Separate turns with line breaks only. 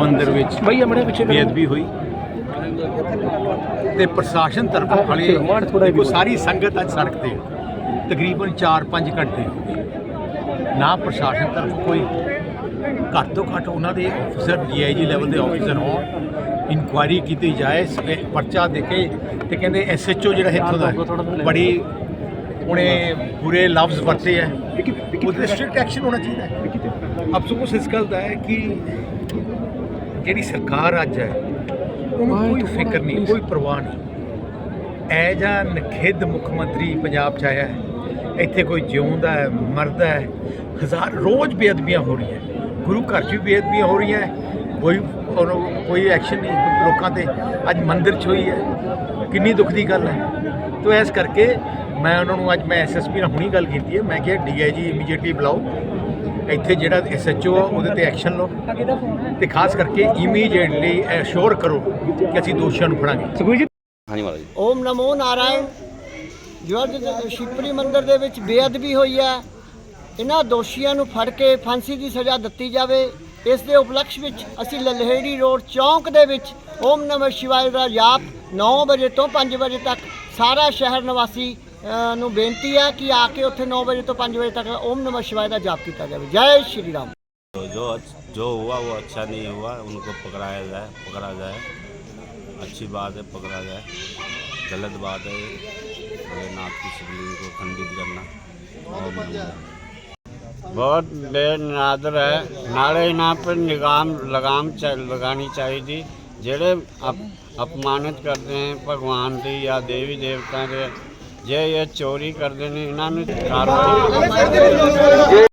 ਮੰਦਿਰ ਵਿੱਚ
ਭਈਆ ਮੜੇ ਪਿੱਛੇ।
ਬੇਅਦਬੀ ਹੋਈ ਤੇ ਪ੍ਰਸ਼ਾਸਨ ਤਰਫੋਂ ਖੜੇ
ਜਿਹਾ।
ਸਾਰੀ ਸੰਗਤ ਅੱਜ ਸੜਕ ਤੇ। ਤਕਰੀਬਨ 4-5 ਘੰਟੇ। ਨਾ ਪ੍ਰਸ਼ਾਸਨ ਤਰਫ ਕੋਈ ਘੱਟ ਤੋਂ ਘੱਟ ਉਹਨਾਂ ਦੇ ਅਫਸਰ ਡੀਆਈਜੀ ਲੈਵਲ ਦੇ ਅਫਸਰ ਹੋਣ ਇਨਕੁਆਇਰੀ ਕੀਤੀ ਜਾਏ ਪਰਚਾ ਦੇ ਕੇ ਤੇ ਕਹਿੰਦੇ ਐਸਐਚਓ ਜਿਹੜਾ ਇੱਥੋਂ ਦਾ ਬੜੀ ਉਹਨੇ ਬੁਰੇ ਲਫ਼ਜ਼ ਵਰਤੇ ਹੈ ਉਹਦੇ ਸਟ੍ਰਿਕਟ ਐਕਸ਼ਨ ਹੋਣਾ ਚਾਹੀਦਾ ਹੈ ਅਫਸੋਸ ਇਸ ਗੱਲ ਦਾ ਹੈ ਕਿ ਜਿਹੜੀ ਸਰਕਾਰ ਅੱਜ ਹੈ ਉਹਨੂੰ ਕੋਈ ਫਿਕਰ ਨਹੀਂ ਕੋਈ ਪਰਵਾਹ ਨਹੀਂ। ਐ ਜਾਂ ਨਖਿੱਧ ਮੁੱਖ ਮੰਤਰੀ ਪੰਜਾਬ ਚ ਆਇਆ ਹੈ। ਇੱਥੇ ਕੋਈ ਜਿਉਂਦਾ ਹੈ ਮਰਦਾ ਹੈ ਹਜ਼ਾਰ ਰੋਜ਼ ਬੇਅਦਬੀਆਂ ਹੋ ਰਹੀਆਂ ਗੁਰੂ ਘਰ 'ਚ ਵੀ ਬੇਅਦਬੀਆਂ ਹੋ ਰਹੀਆਂ ਕੋਈ ਕੋਈ ਐਕਸ਼ਨ ਨਹੀਂ ਲੋਕਾਂ ਤੇ ਅੱਜ ਮੰਦਿਰ 'ਚ ਹੋਈ ਹੈ। ਕਿੰਨੀ ਦੁੱਖ ਦੀ ਗੱਲ ਹੈ। ਤੋ ਇਸ ਕਰਕੇ ਮੈਂ ਉਹਨਾਂ ਨੂੰ ਅੱਜ ਮੈਂ ਐਸਐਸਪੀ ਨਾਲ ਹੁਣੀ ਗੱਲ ਕੀਤੀ ਹੈ। ਮੈਂ ਕਿਹਾ ਡੀਆਈਜੀ ਇਮੀਡੀਏਟਲੀ ਬੁਲਾਓ। ਇੱਥੇ ਜਿਹੜਾ ਐਸਐਚਓ ਆ ਉਹਦੇ ਤੇ ਐਕਸ਼ਨ ਲਓ। ਤੇ ਖਾਸ ਕਰਕੇ ਇਮੀਡੀਏਟਲੀ ਐਸ਼ੋਰ ਕਰੋ ਕਿ ਅਸੀਂ ਦੋਸ਼ੀਆਂ ਨੂੰ ਫੜਾਂਗੇ।
ਸੁਖਵੀਰ ਜੀ।
ਹਾਂਜੀ ਮਹਾਰਾਜ
ਓਮ ਨਮੋ ਨਾਰਾਇਣ। ਜੋ ਅੱਜ ਸ਼ਿਵਪੁਰੀ ਮੰਦਿਰ ਦੇ ਵਿੱਚ ਬੇਅਦਬੀ ਹੋਈ ਹੈ। ਇਹਨਾਂ ਦੋਸ਼ੀਆਂ ਨੂੰ ਫੜ ਕੇ ਫਾਂਸੀ ਦੀ ਸਜ਼ਾ ਦਿੱਤੀ ਜਾਵੇ। ਇਸ ਦੇ ਉਪਲਕਸ਼ ਵਿੱਚ ਅਸੀਂ ਲਲਹੇੜੀ ਰੋਡ ਚੌਂਕ ਦੇ ਵਿੱਚ ਓਮ ਨਮः ਸ਼ਿਵਾਏ ਦਾ ਜਾਪ 9 ਵਜੇ ਤੋਂ 5 ਵਜੇ ਤੱਕ ਸਾਰਾ ਸ਼ਹਿਰ ਨਿਵਾਸੀ ਨੂੰ ਬੇਨਤੀ ਹੈ ਕਿ ਆ ਕੇ ਉੱਥੇ 9 ਵਜੇ ਤੋਂ 5 ਵਜੇ ਤੱਕ ਓਮ ਨਮः ਸ਼ਿਵਾਏ ਦਾ ਜਾਪ ਕੀਤਾ ਜਾਵੇ ਜੈ ਸ਼੍ਰੀ ਰਾਮ
तो जो जो हुआ वो अच्छा नहीं हुआ उनको पकड़ाया जाए पकड़ा जाए अच्छी बात है पकड़ा जाए गलत बात है भोलेनाथ की शिवलिंग को खंडित करना और
ਬਹੁਤ ਬੇਨਾਦਰ ਹੈ ਨਾਲੇ ਇਹਨਾਂ ਪਰ ਨਿਗਾਮ ਲਗਾਮ ਚ ਲਗਾਣੀ ਚਾਹੀਦੀ ਜਿਹੜੇ ਅਪ- ਅਪਮਾਨਿਤ ਕਰਦੇ ਹਨ ਭਗਵਾਨ ਦੀ ਜਾਂ ਦੇਵੀ ਦੇਵਤਾ ਦੇ ਜੇ ਇਹ ਚੋਰੀ ਕਰਦੇ ਨੇ ਇਹਨਾਂ ਨੂੰ ਕਾਰਵਾਈ